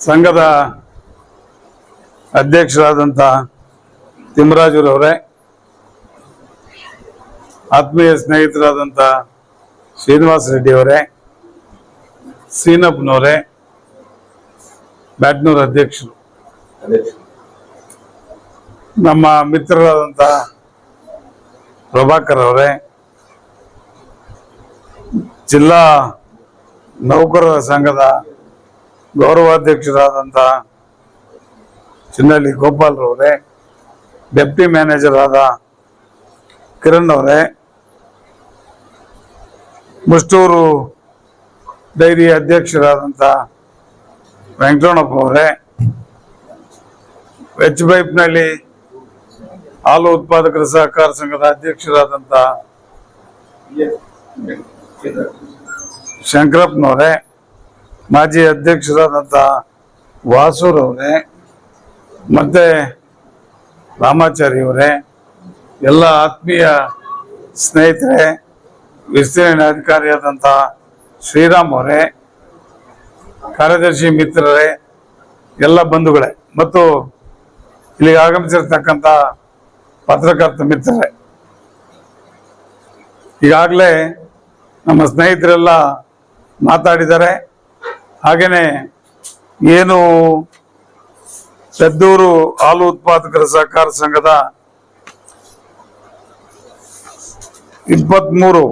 ಸಂಘದ ಅಧ್ಯಕ್ಷರಾದಂಥ ತಿಮ್ಮರಾಜುರವರೇ ಆತ್ಮೀಯ ಸ್ನೇಹಿತರಾದಂಥ ಶ್ರೀನಿವಾಸ ರೆಡ್ಡಿ ಅವರೇ ಸೀನಪ್ಪನವರೇ ಬ್ಯಾಟ್ನೂರ್ ಅಧ್ಯಕ್ಷರು, ನಮ್ಮ ಮಿತ್ರರಾದಂಥ ಪ್ರಭಾಕರ್ ಅವರೇ, ಜಿಲ್ಲಾ ನೌಕರರ ಸಂಘದ ಗೌರವಾಧ್ಯಕ್ಷರಾದಂಥ ಚಿನ್ನಳ್ಳಿ ಗೋಪಾಲ್ರವರೇ ಡೆಪ್ಟಿ ಮ್ಯಾನೇಜರ್ ಆದ ಕಿರಣ್ ಅವರೇ ಮುಷ್ಟೂರು ಡೈರಿ ಅಧ್ಯಕ್ಷರಾದಂಥ ವೆಂಕಟರಮಣಪ್ಪ ಅವರೇ ಎಚ್ ಪೈಪ್ನಲ್ಲಿ ಹಾಲು ಉತ್ಪಾದಕರ ಸಹಕಾರ ಸಂಘದ ಅಧ್ಯಕ್ಷರಾದಂಥ ಶಂಕರಪ್ಪನವರೇ ಮಾಜಿ ಅಧ್ಯಕ್ಷರಾದಂಥ ವಾಸೂರವರೇ ಮತ್ತೆ ರಾಮಾಚಾರಿ ಅವರೇ, ಎಲ್ಲ ಆತ್ಮೀಯ ಸ್ನೇಹಿತರೆ, ವಿಸ್ತರಣೆ ಅಧಿಕಾರಿಯಾದಂಥ ಶ್ರೀರಾಮ್ ಅವರೇ, ಕಾರ್ಯದರ್ಶಿ ಮಿತ್ರರೇ, ಎಲ್ಲ ಬಂಧುಗಳೇ, ಮತ್ತು ಇಲ್ಲಿಗೆ ಆಗಮಿಸಿರ್ತಕ್ಕಂಥ ಪತ್ರಕರ್ತ ಮಿತ್ರರೇ. ಈಗಾಗಲೇ ನಮ್ಮ ಸ್ನೇಹಿತರೆಲ್ಲ ಮಾತಾಡಿದ್ದಾರೆ. ಹಾಗೇನೆ ಏನು ಪೆದ್ದೂರು ಹಾಲು ಉತ್ಪಾದಕರ ಸಹಕಾರ ಸಂಘದ ಇಪ್ಪತ್ಮೂರು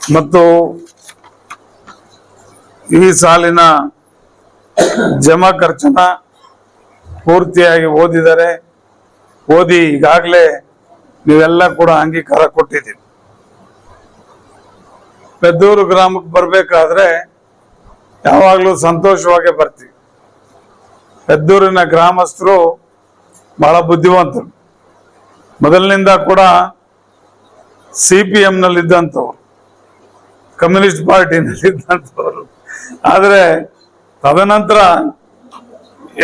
ಮತ್ತು ಈ ಸಾಲಿನ ಜಮಾ ಖರ್ಚನ್ನ ಪೂರ್ತಿಯಾಗಿ ಓದಿದ್ದಾರೆ ಓದಿ ಈಗಾಗಲೇ ನೀವೆಲ್ಲ ಕೂಡ ಅಂಗೀಕಾರ ಕೊಟ್ಟಿದ್ದೀರಿ. ಪೆದ್ದೂರು ಗ್ರಾಮಕ್ಕೆ ಬರಬೇಕಾದ್ರೆ ಯಾವಾಗಲೂ ಸಂತೋಷವಾಗೇ ಬರ್ತೀವಿ. ಪೆದ್ದೂರಿನ ಗ್ರಾಮಸ್ಥರು ಬಹಳ ಬುದ್ಧಿವಂತರು. ಮೊದಲಿನಿಂದ ಕೂಡ ಸಿ ಪಿ ಎಂನಲ್ಲಿ ಇದ್ದಂಥವ್ರು ಕಮ್ಯುನಿಸ್ಟ್ ಪಾರ್ಟಿನಲ್ಲಿ ಇದ್ದಂಥವ್ರು ಆದರೆ ತದನಂತರ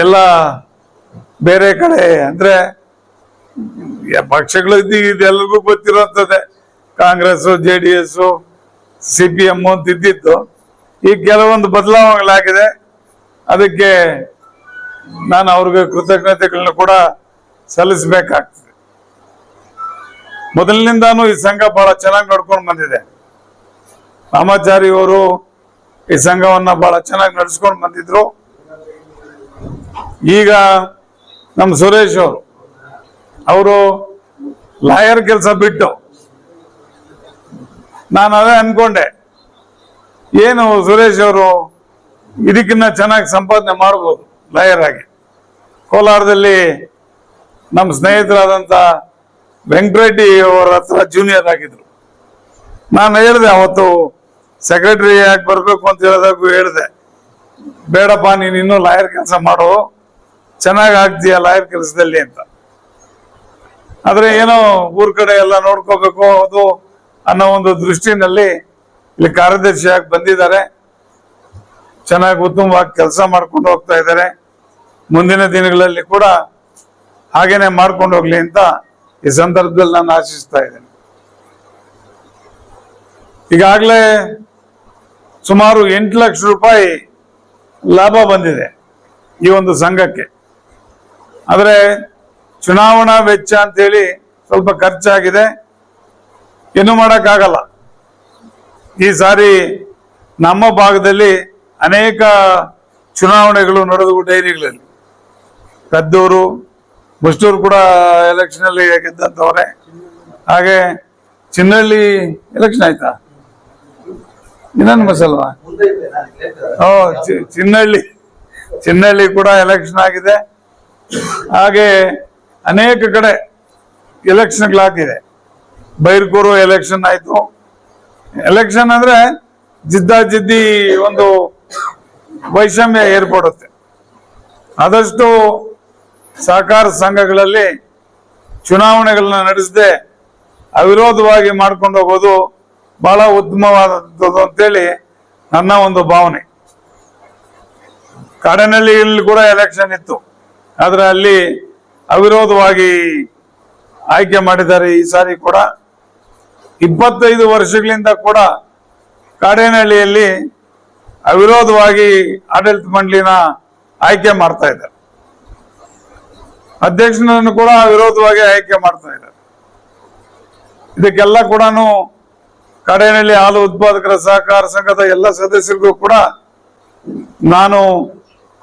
ಎಲ್ಲ ಬೇರೆ ಕಡೆ ಅಂದರೆ ಪಕ್ಷಗಳು ಇದೆಲ್ಲರಿಗೂ ಗೊತ್ತಿರುವಂಥದ್ದೇ. Congress, J D S, C P M ಅಂತ ಇದ್ದಿತ್ತು. ಈಗ ಕೆಲವೊಂದು ಬದಲಾವಣೆಗಳಾಗಿದೆ. ಅದಕ್ಕೆ ನಾನು ಅವ್ರಿಗೆ ಕೃತಜ್ಞತೆಗಳನ್ನ ಕೂಡ ಸಲ್ಲಿಸಬೇಕಾಗ್ತದೆ. ಮೊದಲಿನಿಂದಾನು ಈ ಸಂಘ ಬಹಳ ಚೆನ್ನಾಗಿ ನಡ್ಕೊಂಡು ಬಂದಿದೆ. ರಾಮಾಚಾರಿ ಅವರು ಈ ಸಂಘವನ್ನ ಬಹಳ ಚೆನ್ನಾಗಿ ನಡೆಸ್ಕೊಂಡು ಬಂದಿದ್ರು. ಈಗ ನಮ್ಮ ಸುರೇಶ್ ಅವರು ಅವರು ಲಾಯರ್ ಕೆಲಸ ಬಿಟ್ಟು, ನಾನು ಅದೇ ಅನ್ಕೊಂಡೆ. ಏನು ಸುರೇಶ್ ಅವರು ಇದಕ್ಕಿನ್ನ ಚೆನ್ನಾಗಿ ಸಂಪಾದನೆ ಮಾಡ್ಬೋದು ಲಾಯರ್ ಆಗಿ. ಕೋಲಾರದಲ್ಲಿ ನಮ್ಮ ಸ್ನೇಹಿತರಾದಂಥ ವೆಂಕಟರೆಡ್ಡಿ ಅವರ ಹತ್ರ ಜೂನಿಯರ್ ಆಗಿದ್ರು. ನಾನು ಹೇಳಿದೆ ಅವತ್ತು ಸೆಕ್ರೆಟರಿ ಯಾಕೆ ಬರಬೇಕು ಅಂತ ಹೇಳಿದಾಗೂ ಹೇಳಿದೆ. ಬೇಡಪ್ಪ, ನೀನು ಇನ್ನೂ ಲಾಯರ್ ಕೆಲಸ ಮಾಡು. ಚೆನ್ನಾಗಿ ಆಗ್ತೀಯ ಲಾಯರ್ ಕೆಲಸದಲ್ಲಿ ಅಂತ. ಆದರೆ ಏನೋ ಊರ್ ಕಡೆ ಎಲ್ಲ ನೋಡ್ಕೋಬೇಕು ಅದು ಅನ್ನೋ ಒಂದು ದೃಷ್ಟಿನಲ್ಲಿ ಇಲ್ಲಿ ಕಾರ್ಯದರ್ಶಿಯಾಗಿ ಬಂದಿದ್ದಾರೆ. ಚೆನ್ನಾಗಿ ಉತ್ತಮವಾಗಿ ಕೆಲಸ ಮಾಡ್ಕೊಂಡು ಹೋಗ್ತಾ ಇದ್ದಾರೆ. ಮುಂದಿನ ದಿನಗಳಲ್ಲಿ ಕೂಡ ಹಾಗೇನೆ ಮಾಡ್ಕೊಂಡು ಹೋಗ್ಲಿ ಅಂತ ಈ ಸಂದರ್ಭದಲ್ಲಿ ನಾನು ಆಶಿಸ್ತಾ ಇದ್ದೇನೆ. ಈಗಾಗಲೇ ಸುಮಾರು ಎಂಟು ಲಕ್ಷ ರೂಪಾಯಿ ಲಾಭ ಬಂದಿದೆ ಈ ಒಂದು ಸಂಘಕ್ಕೆ. ಆದರೆ ಚುನಾವಣಾ ವೆಚ್ಚ ಅಂತೇಳಿ ಸ್ವಲ್ಪ ಖರ್ಚಾಗಿದೆ. ಏನು ಮಾಡೋಕ್ಕಾಗಲ್ಲ. ಈ ಸಾರಿ ನಮ್ಮ ಭಾಗದಲ್ಲಿ ಅನೇಕ ಚುನಾವಣೆಗಳು ನಡೆದವು ಡೈರಿಗಳಲ್ಲಿ ಕದ್ದೂರು ಮುಷ್ಟೂರು ಕೂಡ ಎಲೆಕ್ಷನ್ ಅಲ್ಲಿ ಗೆದ್ದಂತವ್ರೆ ಹಾಗೆ ಚಿನ್ನಳ್ಳಿ ಎಲೆಕ್ಷನ್ ಆಯ್ತಾ? ಇನ್ನೊಂದು ಮಸಲ್ವಾ ಓ ಚಿನ್ನಳ್ಳಿ. ಚಿನ್ನಳ್ಳಿ ಕೂಡ ಎಲೆಕ್ಷನ್ ಆಗಿದೆ. ಹಾಗೆ ಅನೇಕ ಕಡೆ ಎಲೆಕ್ಷನ್ಗಳಾಗಿದೆ ಬೈರ್ಕೂರು ಎಲೆಕ್ಷನ್ ಆಯ್ತು. ಎಲೆಕ್ಷನ್ ಅಂದ್ರೆ ಜಿದ್ದಾಜಿದ್ದಿ ಒಂದು ವೈಷಮ್ಯ ಏರ್ಪಡುತ್ತೆ. ಆದಷ್ಟು ಸಹಕಾರ ಸಂಘಗಳಲ್ಲಿ ಚುನಾವಣೆಗಳನ್ನ ನಡೆಸದೆ ಅವಿರೋಧವಾಗಿ ಮಾಡ್ಕೊಂಡು ಹೋಗೋದು ಬಹಳ ಉತ್ತಮವಾದದ್ದು ಅಂತೇಳಿ ನನ್ನ ಒಂದು ಭಾವನೆ. ಕಾಡನಹಳ್ಳಿಯಲ್ಲಿ ಕೂಡ ಎಲೆಕ್ಷನ್ ಇತ್ತು. ಆದ್ರೆ ಅಲ್ಲಿ ಅವಿರೋಧವಾಗಿ ಆಯ್ಕೆ ಮಾಡಿದ್ದಾರೆ ಈ ಸಾರಿ ಕೂಡ. ಇಪ್ಪತ್ತೈದು ವರ್ಷಗಳಿಂದ ಕೂಡ ಕಾಡೇನಹಳ್ಳಿಯಲ್ಲಿ ಅವಿರೋಧವಾಗಿ ಆಡಳಿತ ಮಂಡಳಿನ ಆಯ್ಕೆ ಮಾಡ್ತಾ ಇದ್ದಾರೆ. ಅಧ್ಯಕ್ಷನನ್ನು ಕೂಡ ವಿರೋಧವಾಗಿ ಆಯ್ಕೆ ಮಾಡ್ತಾ ಇದ್ದಾರೆ. ಇದಕ್ಕೆಲ್ಲ ಕೂಡ ಕಡೆಯಲ್ಲಿ ಹಾಲು ಉತ್ಪಾದಕರ ಸಹಕಾರ ಸಂಘದ ಎಲ್ಲ ಸದಸ್ಯರಿಗೂ ಕೂಡ ನಾನು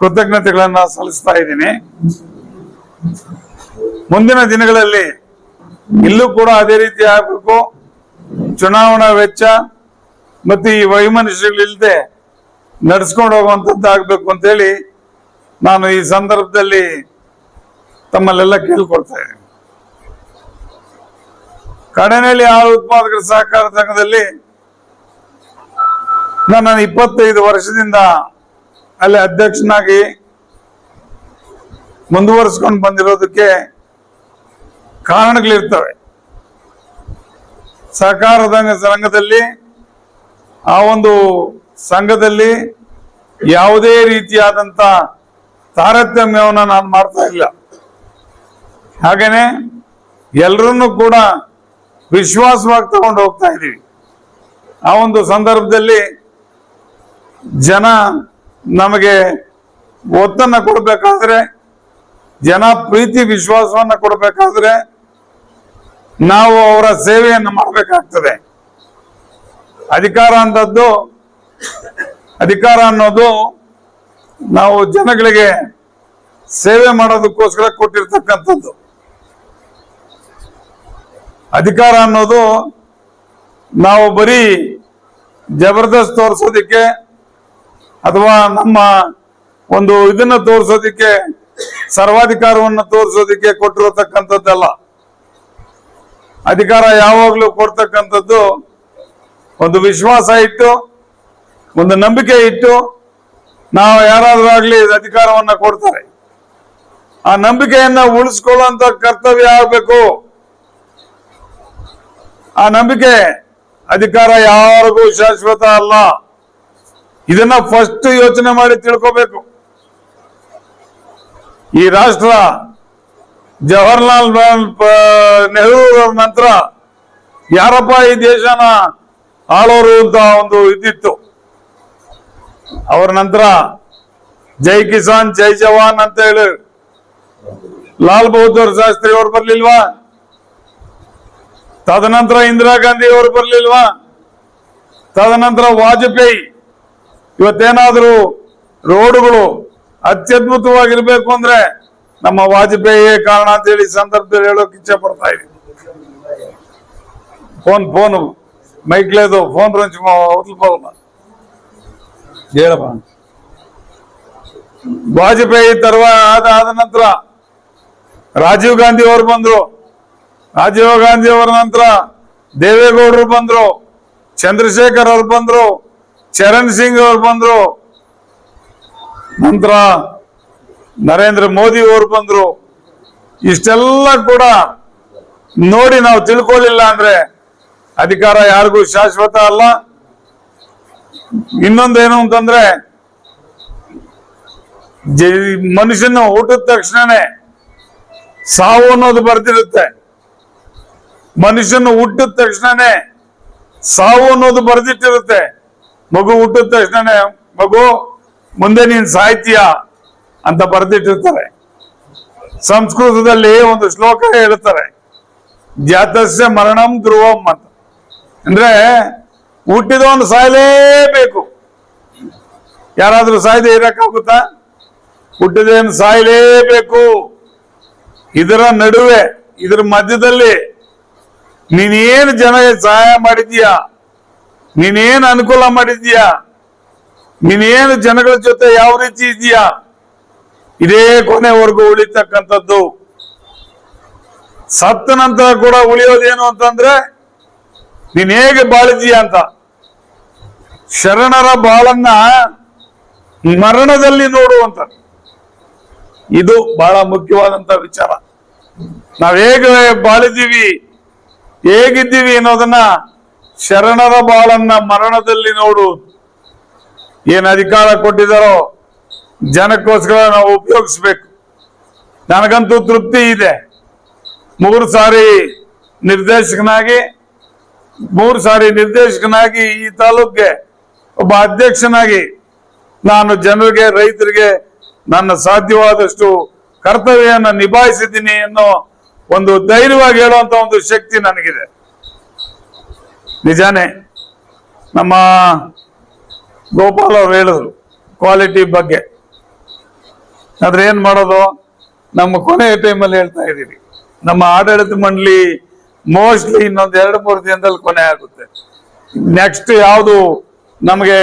ಕೃತಜ್ಞತೆಗಳನ್ನ ಸಲ್ಲಿಸ್ತಾ ಇದ್ದೀನಿ. ಮುಂದಿನ ದಿನಗಳಲ್ಲಿ ಇಲ್ಲೂ ಕೂಡ ಅದೇ ರೀತಿ ಆಗಬೇಕು. ಚುನಾವಣಾ ವೆಚ್ಚ ಮತ್ತೆ ಈ ವೈಮನುಷ್ಯಗಳಿಲ್ಲದೆ ನಡ್ಸ್ಕೊಂಡು ಹೋಗುವಂಥದ್ದು ಆಗ್ಬೇಕು ಅಂತೇಳಿ ನಾನು ಈ ಸಂದರ್ಭದಲ್ಲಿ ತಮ್ಮಲ್ಲೆಲ್ಲ ಕೇಳ್ಕೊಳ್ತಾ ಇದ್ದೀನಿ. ಕಡನೆಯಲ್ಲಿ ಹಾಲು ಉತ್ಪಾದಕರ ಸಹಕಾರ ಸಂಘದಲ್ಲಿ ನಾನು ಇಪ್ಪತ್ತೈದು ವರ್ಷದಿಂದ ಅಲ್ಲಿ ಅಧ್ಯಕ್ಷನಾಗಿ ಮುಂದುವರಿಸ್ಕೊಂಡು ಬಂದಿರೋದಕ್ಕೆ ಕಾರಣಗಳಿರ್ತವೆ. ಸಹಕಾರ ಸಂಘ ಸಂಘದಲ್ಲಿ ಆ ಒಂದು ಸಂಘದಲ್ಲಿ ಯಾವುದೇ ರೀತಿಯಾದಂತ ತಾರತಮ್ಯವನ್ನು ನಾನು ಮಾಡ್ತಾ ಇಲ್ಲ. ಹಾಗೇನೆ ಎಲ್ಲರನ್ನೂ ಕೂಡ ವಿಶ್ವಾಸವಾಗಿ ತಗೊಂಡು ಹೋಗ್ತಾ ಇದ್ದೀವಿ. ಆ ಒಂದು ಸಂದರ್ಭದಲ್ಲಿ ಜನ ನಮಗೆ ಒತ್ತನ್ನ ಕೊಡಬೇಕಾದ್ರೆ, ಜನ ಪ್ರೀತಿ ವಿಶ್ವಾಸವನ್ನ ಕೊಡಬೇಕಾದ್ರೆ ನಾವು ಅವರ ಸೇವೆಯನ್ನು ಮಾಡಬೇಕಾಗ್ತದೆ. ಅಧಿಕಾರ ಅಂತದ್ದು ಅಧಿಕಾರ ಅನ್ನೋದು ನಾವು ಜನಗಳಿಗೆ ಸೇವೆ ಮಾಡೋದಕ್ಕೋಸ್ಕರ ಕೊಟ್ಟಿರ್ತಕ್ಕಂಥದ್ದು. ಅಧಿಕಾರ ಅನ್ನೋದು ನಾವು ಬರೀ ಜಬರ್ದಸ್ತ್ ತೋರಿಸೋದಿಕ್ಕೆ ಅಥವಾ ನಮ್ಮ ಒಂದು ಇದನ್ನ ತೋರಿಸೋದಿಕ್ಕೆ, ಸರ್ವಾಧಿಕಾರವನ್ನು ತೋರಿಸೋದಿಕ್ಕೆ ಕೊಟ್ಟಿರತಕ್ಕಂಥದ್ದಲ್ಲ. ಅಧಿಕಾರ ಯಾವಾಗಲೂ ಕೊಡ್ತಕ್ಕಂಥದ್ದು ಒಂದು ವಿಶ್ವಾಸ ಇಟ್ಟು, ಒಂದು ನಂಬಿಕೆ ಇಟ್ಟು ನಾವು ಯಾರಾದ್ರೂ ಆಗ್ಲಿ ಅಧಿಕಾರವನ್ನ ಕೊಡ್ತಾರೆ. ಆ ನಂಬಿಕೆಯನ್ನ ಉಳಿಸ್ಕೊಳ್ಳುವಂತ ಕರ್ತವ್ಯ ಆಗಬೇಕು. ಆ ನಂಬಿಕೆ ಅಧಿಕಾರ ಯಾರಿಗೂ ಶಾಶ್ವತ ಅಲ್ಲ. ಇದನ್ನ ಫಸ್ಟ್ ಯೋಚನೆ ಮಾಡಿ ತಿಳ್ಕೋಬೇಕು. ಈ ರಾಷ್ಟ್ರ ಜವಾಹರ್ಲಾಲ್ ನೆಹರು ನಂತರ ಯಾರಪ್ಪ ಈ ದೇಶನ ಆಳೋರು ಅಂತ ಒಂದು ಇದ್ದಿತ್ತು. ಅವರ ನಂತರ ಜೈ ಕಿಸಾನ್, ಜೈ ಜವಾನ್ ಅಂತ ಹೇಳಿ ಲಾಲ್ ಬಹದ್ದೂರ್ ಶಾಸ್ತ್ರಿ ಅವ್ರು ಬರ್ಲಿಲ್ವಾ? ತದನಂತರ ಇಂದಿರಾ ಗಾಂಧಿ ಅವರು ಬರ್ಲಿಲ್ವಾ? ತದನಂತರ ವಾಜಪೇಯಿ, ಇವತ್ತೇನಾದ್ರೂ ರೋಡ್ಗಳು ಅತ್ಯದ್ಭುತವಾಗಿರ್ಬೇಕು ಅಂದ್ರೆ ನಮ್ಮ ವಾಜಪೇಯಿ ಕಾರಣ ಅಂತ ಹೇಳಿ ಈ ಸಂದರ್ಭದಲ್ಲಿ ಹೇಳೋಕೆ ಇಚ್ಛೆ ಪಡ್ತಾ ಇದ್ದೀನಿ. ಫೋನ್ ಫೋನ್ ಮೈಕ್ಲೇದು ಫೋನ್ ರಂಚ್ ಅವತಲ್ಪವಲ್ಲ ಹೇಳಪ್ಪ. ವಾಜಪೇಯಿ ತರುವ ಆದ ಆದ ನಂತರ ರಾಜೀವ್ ಗಾಂಧಿ ಅವರು ಬಂದ್ರು. ರಾಜೀವ್ ಗಾಂಧಿ ಅವರ ನಂತರ ದೇವೇಗೌಡರು ಬಂದ್ರು. ಚಂದ್ರಶೇಖರ್ ಅವ್ರು ಬಂದ್ರು. ಚರಣ್ ಸಿಂಗ್ ಅವ್ರು ಬಂದ್ರು. ನಂತರ ನರೇಂದ್ರ ಮೋದಿ ಅವರು ಬಂದ್ರು. ಇಷ್ಟೆಲ್ಲ ಕೂಡ ನೋಡಿ ನಾವು ತಿಳ್ಕೊಳ್ಳಿಲ್ಲ ಅಂದ್ರೆ ಅಧಿಕಾರ ಯಾರಿಗೂ ಶಾಶ್ವತ ಅಲ್ಲ. ಇನ್ನೊಂದೇನು ಅಂತಂದ್ರೆ ಮನುಷ್ಯನ ಹುಟ್ಟಿದ ತಕ್ಷಣನೇ ಸಾವು ಅನ್ನೋದು ಬರ್ದಿರುತ್ತೆ ಮನುಷ್ಯನ ಹುಟ್ಟಿದ ತಕ್ಷಣನೇ ಸಾವು ಅನ್ನೋದು ಬರ್ದಿಟ್ಟಿರುತ್ತೆ. ಮಗು ಹುಟ್ಟಿದ ತಕ್ಷಣನೇ, ಮಗು, ಮುಂದೆ ನೀನ್ ಸಾಯ್ತೀಯ? ಅಂತ ಬರೆದಿಟ್ಟಿರ್ತಾರೆ. ಸಂಸ್ಕೃತದಲ್ಲಿ ಒಂದು ಶ್ಲೋಕ ಹೇಳ್ತಾರೆ. ಜಾತಸ್ಯ ಮರಣಂ ಧ್ರುವಂ ಅಂತ. ಅಂದ್ರೆ ಹುಟ್ಟಿದವನು ಸಾಯಲೇಬೇಕು. ಯಾರಾದ್ರೂ ಸಾಯದೆ ಇರಕ್ಕಾಗುತ್ತಾ? ಹುಟ್ಟಿದೇನು ಸಾಯಲೇಬೇಕು. ಇದರ ನಡುವೆ, ಇದರ ಮಧ್ಯದಲ್ಲಿ, ನೀನೇನು ಜನಗೆ ಸಹಾಯ ಮಾಡಿದ್ಯಾ ನೀನೇನು ಅನುಕೂಲ ಮಾಡಿದ್ಯಾ ನೀನೇನು ಜನಗಳ ಜೊತೆ ಯಾವ ರೀತಿ ಇದೆಯಾ ಇದೇ ಕೊನೆವರೆಗೂ ಉಳಿತಕ್ಕಂಥದ್ದು. ಸತ್ತ ನಂತರ ಕೂಡ ಉಳಿಯೋದೇನು ಅಂತಂದ್ರೆ, ನೀನ್ ಹೇಗೆ ಬಾಳಿದೀಯ ಅಂತ. ಶರಣರ ಬಾಳನ್ನ ಮರಣದಲ್ಲಿ ನೋಡುವಂತ ಇದು ಬಹಳ ಮುಖ್ಯವಾದಂತ ವಿಚಾರ. ನಾವ್ ಹೇಗೆ ಬಾಳಿದೀವಿ ಹೇಗಿದ್ದೀವಿ ಅನ್ನೋದನ್ನ ಶರಣರ ಬಾಳನ್ನ ಮರಣದಲ್ಲಿ ನೋಡು. ಏನ್ ಅಧಿಕಾರ ಕೊಟ್ಟಿದ್ದಾರೋ ಜನಕ್ಕೋಸ್ಕರ ನಾವು ಉಪಯೋಗಿಸ್ಬೇಕು. ನನಗಂತೂ ತೃಪ್ತಿ ಇದೆ. ಮೂರು ಸಾರಿ ನಿರ್ದೇಶಕನಾಗಿ, ಮೂರು ಸಾರಿ ನಿರ್ದೇಶಕನಾಗಿ ಈ ತಾಲೂಕ್ಗೆ ಒಬ್ಬ ಅಧ್ಯಕ್ಷನಾಗಿ ನಾನು ಜನರಿಗೆ, ರೈತರಿಗೆ ನನ್ನ ಸಾಧ್ಯವಾದಷ್ಟು ಕರ್ತವ್ಯವನ್ನು ನಿಭಾಯಿಸಿದ್ದೀನಿ ಅನ್ನೋ ಒಂದು ಧೈರ್ಯವಾಗಿ ಹೇಳುವಂತ ಒಂದು ಶಕ್ತಿ ನನಗಿದೆ. ನಿಜಾನೇ ನಮ್ಮ ಗೋಪಾಲ್ ಅವ್ರು ಹೇಳಿದ್ರು ಕ್ವಾಲಿಟಿ ಬಗ್ಗೆ. ಆದ್ರೆ ಏನ್ ಮಾಡೋದು? ನಮ್ಮ ಕೊನೆಯ ಟೈಮಲ್ಲಿ ಹೇಳ್ತಾ ಇದ್ದೀವಿ. ನಮ್ಮ ಆಡಳಿತ ಮಂಡಳಿ ಮೋಸ್ಟ್ಲಿ ಇನ್ನೊಂದು ಎರಡು, ಮೂರು ದಿನದಲ್ಲಿ ಕೊನೆ ಆಗುತ್ತೆ. ನೆಕ್ಸ್ಟ್ ಯಾವುದು? ನಮಗೆ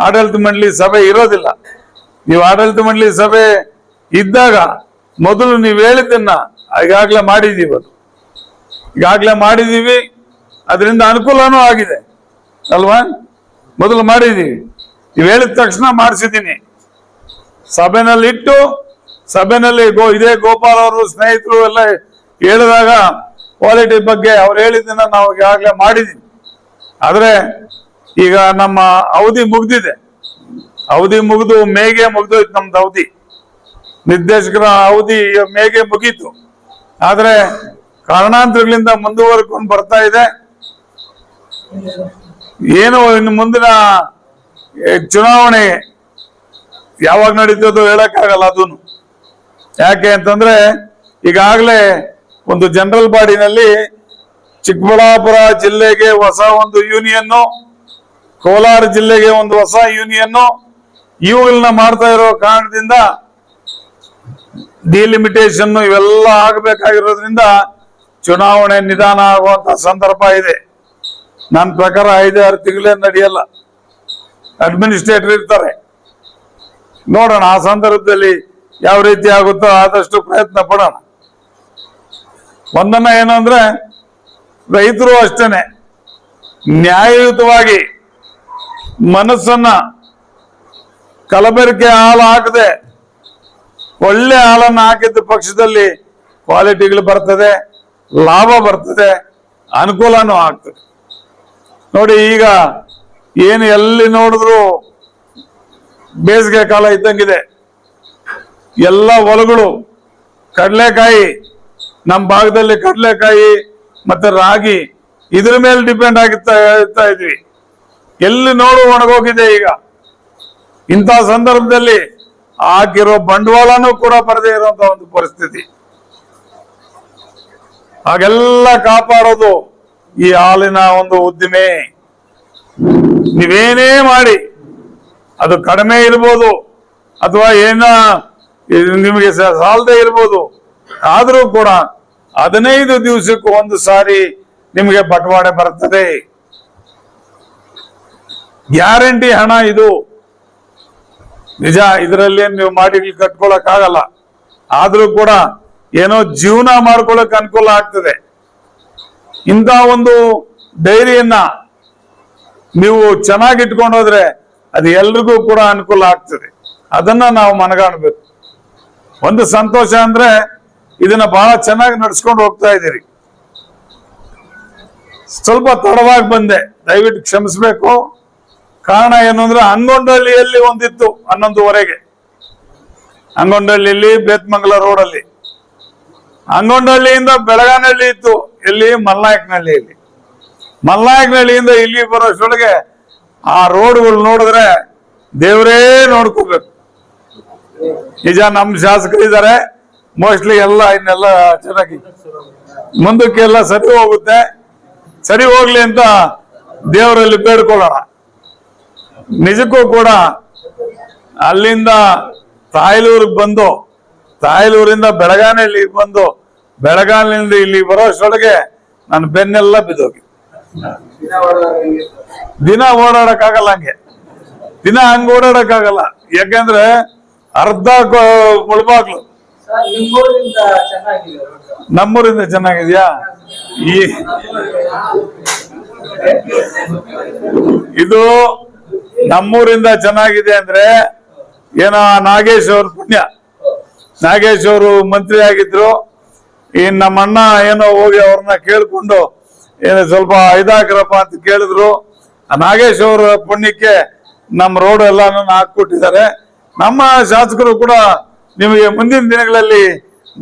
ಆಡಳಿತ ಮಂಡಳಿ ಸಭೆ ಇರೋದಿಲ್ಲ. ನೀವು ಆಡಳಿತ ಮಂಡಳಿ ಸಭೆ ಇದ್ದಾಗ ಮೊದಲು ನೀವು ಹೇಳಿದ್ದನ್ನ ಈಗಾಗಲೇ ಮಾಡಿದ್ದೀವಿ ಅದು. ಈಗಾಗಲೇ ಮಾಡಿದ್ದೀವಿ. ಅದರಿಂದ ಅನುಕೂಲನೂ ಆಗಿದೆ. ಅಲ್ವಾ? ಮೊದಲು ಮಾಡಿದ್ದೀವಿ. ನೀವು ಹೇಳಿದ ತಕ್ಷಣ ಮಾಡಿಸಿದ್ದೀನಿ. ಸಭೆನಲ್ಲಿ ಇಟ್ಟು ಸಭೆನಲ್ಲಿ ಗೋ, ಇದೇ ಗೋಪಾಲ್ ಅವರು ಸ್ನೇಹಿತರು ಎಲ್ಲ ಹೇಳಿದಾಗ ಕ್ವಾಲಿಟಿ ಬಗ್ಗೆ ಅವ್ರು ಹೇಳಿದ್ದನ್ನ ನಾವು ಈಗಾಗಲೇ ಮಾಡಿದೀವಿ. ಆದರೆ ಈಗ ನಮ್ಮ ಅವಧಿ ಮುಗ್ದಿದೆ. ಅವಧಿ ಮುಗಿದು, ಮೇಗೆ ಮುಗ್ದೋಯ್ತು ನಮ್ದು ಅವಧಿ. ನಿರ್ದೇಶಕರ ಅವಧಿ ಮೇಗೆ ಮುಗೀತು. ಆದರೆ ಕಾರಣಾಂತರಗಳಿಂದ ಮುಂದುವರ್ಕೊಂಡು ಬರ್ತಾ ಇದೆ. ಏನು ಇನ್ನು ಮುಂದಿನ ಚುನಾವಣೆ ಯಾವಾಗ ನಡೀತದೋ ಹೇಳಕ್ಕಾಗಲ್ಲ ಅದನ್ನು ಯಾಕೆ ಅಂತಂದ್ರೆ ಈಗಾಗಲೇ ಒಂದು ಜನರಲ್ ಬಾಡಿನಲ್ಲಿ ಚಿಕ್ಕಬಳ್ಳಾಪುರ ಜಿಲ್ಲೆಗೆ ಹೊಸ ಒಂದು ಯೂನಿಯನ್ನು ಕೋಲಾರ ಜಿಲ್ಲೆಗೆ ಒಂದು ಹೊಸ ಯೂನಿಯನ್ನು ಇವುಗಳನ್ನ ಮಾಡ್ತಾ ಇರೋ ಕಾರಣದಿಂದ ಡಿಲಿಮಿಟೇಷನ್ ಇವೆಲ್ಲ ಆಗಬೇಕಾಗಿರೋದ್ರಿಂದ ಚುನಾವಣೆ ನಿಧಾನ ಆಗುವಂತ ಸಂದರ್ಭ ಇದೆ. ನನ್ನ ಪ್ರಕಾರ ಐದಾರು ತಿಂಗಳೇ ನಡೆಯಲ್ಲ. ಅಡ್ಮಿನಿಸ್ಟ್ರೇಟರ್ ಇರ್ತಾರೆ. ನೋಡೋಣ, ಆ ಸಂದರ್ಭದಲ್ಲಿ ಯಾವ ರೀತಿ ಆಗುತ್ತೋ ಆದಷ್ಟು ಪ್ರಯತ್ನ ಪಡೋಣ. ಒಂದನ್ನ ಏನು ಅಂದ್ರೆ, ರೈತರು ಅಷ್ಟೇನೆ. ನ್ಯಾಯಯುತವಾಗಿ ಮನಸ್ಸನ್ನ ಕಲಬೆರಕೆ ಹಾಲು ಹಾಕದೆ, ಒಳ್ಳೆ ಹಾಲನ್ನು ಹಾಕಿದ್ದ ಪಕ್ಷದಲ್ಲಿ ಕ್ವಾಲಿಟಿಗಳು ಬರ್ತದೆ, ಲಾಭ ಬರ್ತದೆ, ಅನುಕೂಲನೂ ಆಗ್ತದೆ. ನೋಡಿ, ಈಗ ಏನು ಎಲ್ಲಿ ನೋಡಿದ್ರು ಬೇಸಿಗೆ ಕಾಲ ಇದ್ದಂಗಿದೆ. ಎಲ್ಲ ಹೊಲಗಳು ಕಡಲೆಕಾಯಿ ನಮ್ಮ ಭಾಗದಲ್ಲಿ ಕಡಲೆಕಾಯಿ ಮತ್ತೆ ರಾಗಿ ಇದ್ರ ಮೇಲೆ ಡಿಪೆಂಡ್ ಆಗುತ್ತಾ ಇದ್ವಿ. ಎಲ್ಲಿ ನೋಡು ಒಣಗೋಗಿದೆ ಈಗ. ಇಂಥ ಸಂದರ್ಭದಲ್ಲಿ ಹಾಕಿರೋ ಬಂಡವಾಳನೂ ಕೂಡ ಬರದೇ ಇರುವಂತ ಒಂದು ಪರಿಸ್ಥಿತಿ. ಹಾಗೆಲ್ಲ ಕಾಪಾಡೋದು ಈ ಹಾಲಿನ ಒಂದು ಉದ್ದಿಮೆ. ನೀವೇನೇ ಮಾಡಿ ಅದು ಕಡಿಮೆ ಇರ್ಬೋದು ಅಥವಾ ಏನ ನಿಮಗೆ ಸಾಲದೆ ಇರ್ಬೋದು. ಆದರೂ ಕೂಡ ಹದಿನೈದು ದಿವಸಕ್ಕೂ ಒಂದು ಸಾರಿ ನಿಮಗೆ ಬಟವಾಡೆ ಬರ್ತದೆ. ಗ್ಯಾರಂಟಿ ಹಣ ಇದು. ನಿಜ, ಇದರಲ್ಲಿ ನೀವು ಮಾಡಿ ಕಟ್ಕೊಳಕ್ ಆಗಲ್ಲ ಆದ್ರೂ ಕೂಡ ಏನೋ ಜೀವನ ಮಾಡ್ಕೊಳಕ್ ಅನುಕೂಲ ಆಗ್ತದೆ. ಇಂಥ ಒಂದು ಡೈರಿಯನ್ನ ನೀವು ಚೆನ್ನಾಗಿ ಇಟ್ಕೊಂಡು ಹೋದ್ರೆ ಅದು ಎಲ್ರಿಗೂ ಕೂಡ ಅನುಕೂಲ ಆಗ್ತದೆ. ಅದನ್ನ ನಾವು ಮನಗಾಣಬೇಕು. ಒಂದು ಸಂತೋಷ ಅಂದ್ರೆ ಇದನ್ನ ಬಹಳ ಚೆನ್ನಾಗಿ ನಡ್ಸ್ಕೊಂಡು ಹೋಗ್ತಾ ಇದ್ದೀರಿ. ಸ್ವಲ್ಪ ತಡವಾಗಿ ಬಂದೆ. ದಯವಿಟ್ಟು ಕ್ಷಮಿಸ್ಬೇಕು. ಕಾರಣ ಏನು ಅಂದ್ರೆ ಹನ್ನೊಂದಳ್ಳಿಯಲ್ಲಿ ಒಂದಿತ್ತು ಹನ್ನೊಂದುವರೆಗೆ. ಹಂಗೊಂಡಳ್ಳಿಯಲ್ಲಿ ಬೇತ್ಮಂಗಲ ರೋಡಲ್ಲಿ. ಹಂಗೊಂಡಳ್ಳಿಯಿಂದ ಬೆಳಗಾನಹಳ್ಳಿ ಇತ್ತು, ಎಲ್ಲಿ ಮಲ್ನಾಯಕನಹಳ್ಳಿಯಲ್ಲಿ. ಮಲ್ನಾಯಕನಹಳ್ಳಿಯಿಂದ ಇಲ್ಲಿ ಬರೋಷ್ಟೊಳಗೆ ಆ ರೋಡ್ಗಳು ನೋಡಿದ್ರೆ ದೇವರೇ ನೋಡ್ಕೋಬೇಕು. ನಿಜ ನಮ್ಮ ಶಾಸಕರಿದ್ದಾರೆ ಮೋಸ್ಟ್ಲಿ ಎಲ್ಲ ಇನ್ನೆಲ್ಲ ಚೆನ್ನಾಗಿ ಮುಂದಕ್ಕೆ ಎಲ್ಲ ಸರಿ ಹೋಗುತ್ತೆ. ಸರಿ ಹೋಗ್ಲಿ ಅಂತ ದೇವರಲ್ಲಿ ಬೇಡ್ಕೊಳ್ಳೋಣ. ನಿಜಕ್ಕೂ ಕೂಡ ಅಲ್ಲಿಂದ ತಾಯ್ಲೂರಿಗೆ ಬಂದು, ತಾಯ್ಲೂರಿಂದ ಬೆಳಗಾನಲ್ಲಿ ಬಂದು ಬೆಳಗಾನಿಂದ ಇಲ್ಲಿ ಬರೋಷ್ಟೊಳಗೆ ನನ್ನ ಬೆನ್ನೆಲ್ಲ ಬಿದ್ದೋಗಿ. ದಿನ ಓಡಾಡಕ್ಕಾಗಲ್ಲ ಹಂಗೆ. ದಿನ ಹಂಗ ಓಡಾಡಕ್ಕಾಗಲ್ಲ. ಯಾಕಂದ್ರೆ ಅರ್ಧ ಮುಳುಬಾಗ್ಲು. ನಿಮ್ಮೂರಿಂದ ಚೆನ್ನಾಗಿದ್ಯಾ? ಈ ಇದು ನಮ್ಮೂರಿಂದ ಚೆನ್ನಾಗಿದೆ ಅಂದ್ರೆ ಏನೋ ನಾಗೇಶ್ ಅವ್ರ ಪುಣ್ಯ. ನಾಗೇಶ್ ಅವರು ಮಂತ್ರಿ ಆಗಿದ್ರು. ಈ ನಮ್ಮ ಅಣ್ಣ ಏನೋ ಹೋಗಿ ಅವ್ರನ್ನ ಕೇಳ್ಕೊಂಡು ಏನು ಸ್ವಲ್ಪ ಇದಾಕ್ರಪ್ಪ ಅಂತ ಕೇಳಿದ್ರು. ನಾಗೇಶ್ ಅವರ ಪುಣ್ಯಕ್ಕೆ ನಮ್ಮ ರೋಡ್ ಎಲ್ಲಾನು ಹಾಕ್ಕೊಟ್ಟಿದ್ದಾರೆ. ನಮ್ಮ ಶಾಸಕರು ಕೂಡ ನಿಮಗೆ ಮುಂದಿನ ದಿನಗಳಲ್ಲಿ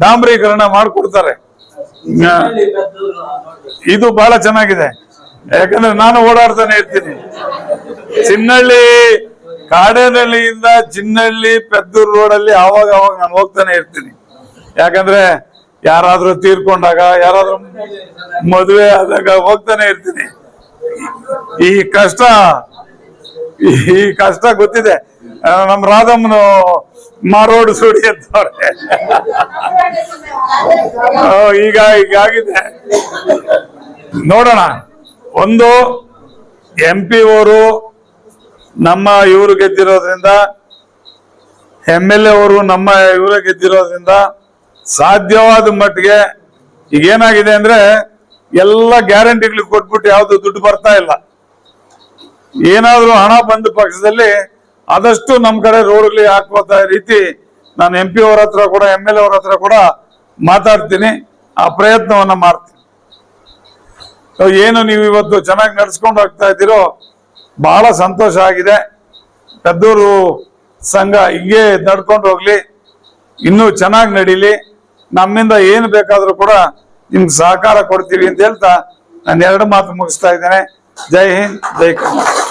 ಡಾಂಬರೀಕರಣ ಮಾಡಿಕೊಡ್ತಾರೆ. ಇದು ಬಹಳ ಚೆನ್ನಾಗಿದೆ. ಯಾಕಂದ್ರೆ ನಾನು ಓಡಾಡ್ತಾನೆ ಇರ್ತೀನಿ. ಚಿನ್ನಹಳ್ಳಿ ಕಾಡೇನಹಳ್ಳಿಯಿಂದ ಚಿನ್ನಹಳ್ಳಿ ಪೆದ್ದೂರು ರೋಡಲ್ಲಿ ಆವಾಗ ಅವಾಗ ನಾನು ಹೋಗ್ತಾನೆ ಇರ್ತೀನಿ. ಯಾಕಂದ್ರೆ ಯಾರಾದ್ರೂ ತೀರ್ಕೊಂಡಾಗ, ಯಾರಾದ್ರೂ ಮದುವೆ ಆದಾಗ ಹೋಗ್ತಾನೆ ಇರ್ತೀನಿ. ಈ ಕಷ್ಟ ಈ ಕಷ್ಟ ಗೊತ್ತಿದೆ. ನಮ್ಮ ನಮ್ ರಾಧಮ್ಮನು ಮಾರೋಡ್ ಸುಡಿ ಅಂತವ್ರೆ. ಈಗ ಈಗ ಆಗಿದೆ. ನೋಡೋಣ. ಒಂದು ಎಂ ಪಿ ಅವರು ನಮ್ಮ ಇವರು ಗೆದ್ದಿರೋದ್ರಿಂದ ಎಂ ಎಲ್ ಎ ಅವರು ನಮ್ಮ ಇವರು ಗೆದ್ದಿರೋದ್ರಿಂದ ಸಾಧ್ಯವಾದ ಮಟ್ಟಿಗೆ ಈಗ ಏನಾಗಿದೆ ಅಂದ್ರೆ ಎಲ್ಲ ಗ್ಯಾರಂಟಿಗಳಿಗೆ ಕೊಟ್ಬಿಟ್ಟು ಯಾವ್ದು ದುಡ್ಡು ಬರ್ತಾ ಇಲ್ಲ. ಏನಾದ್ರೂ ಹಣ ಬಂದ ಪಕ್ಷದಲ್ಲಿ ಆದಷ್ಟು ನಮ್ ಕಡೆ ರೋಡ್ಗಳಿಗೆ ಹಾಕುವಂತ ರೀತಿ ನಾನು ಎಂ ಪಿ ಅವ್ರ ಹತ್ರ ಕೂಡ ಎಂ ಎಲ್ ಎ ಅವ್ರ ಹತ್ರ ಕೂಡ ಮಾತಾಡ್ತೀನಿ. ಆ ಪ್ರಯತ್ನವನ್ನ ಮಾಡ್ತೀನಿ. ಏನು ನೀವು ಇವತ್ತು ಚೆನ್ನಾಗಿ ನಡ್ಸ್ಕೊಂಡು ಹೋಗ್ತಾ ಇದ್ದೀರೋ ಬಹಳ ಸಂತೋಷ ಆಗಿದೆ. ಪೆದ್ದೂರು ಸಂಘ ಹಿಂಗೆ ನಡ್ಕೊಂಡು ಹೋಗ್ಲಿ. ಇನ್ನೂ ಚೆನ್ನಾಗಿ ನಡೀಲಿ. ನಮ್ಮಿಂದ ಏನು ಬೇಕಾದ್ರೂ ಕೂಡ ನಿಮ್ಗೆ ಸಹಕಾರ ಕೊಡ್ತೀವಿ ಅಂತ ಹೇಳ್ತಾ ನಾನು ಎರಡು ಮಾತು ಮುಗಿಸ್ತಾ ಇದ್ದೇನೆ. ಜೈ ಹಿಂದ್, ಜೈ ಕರ್ನಾಟಕ.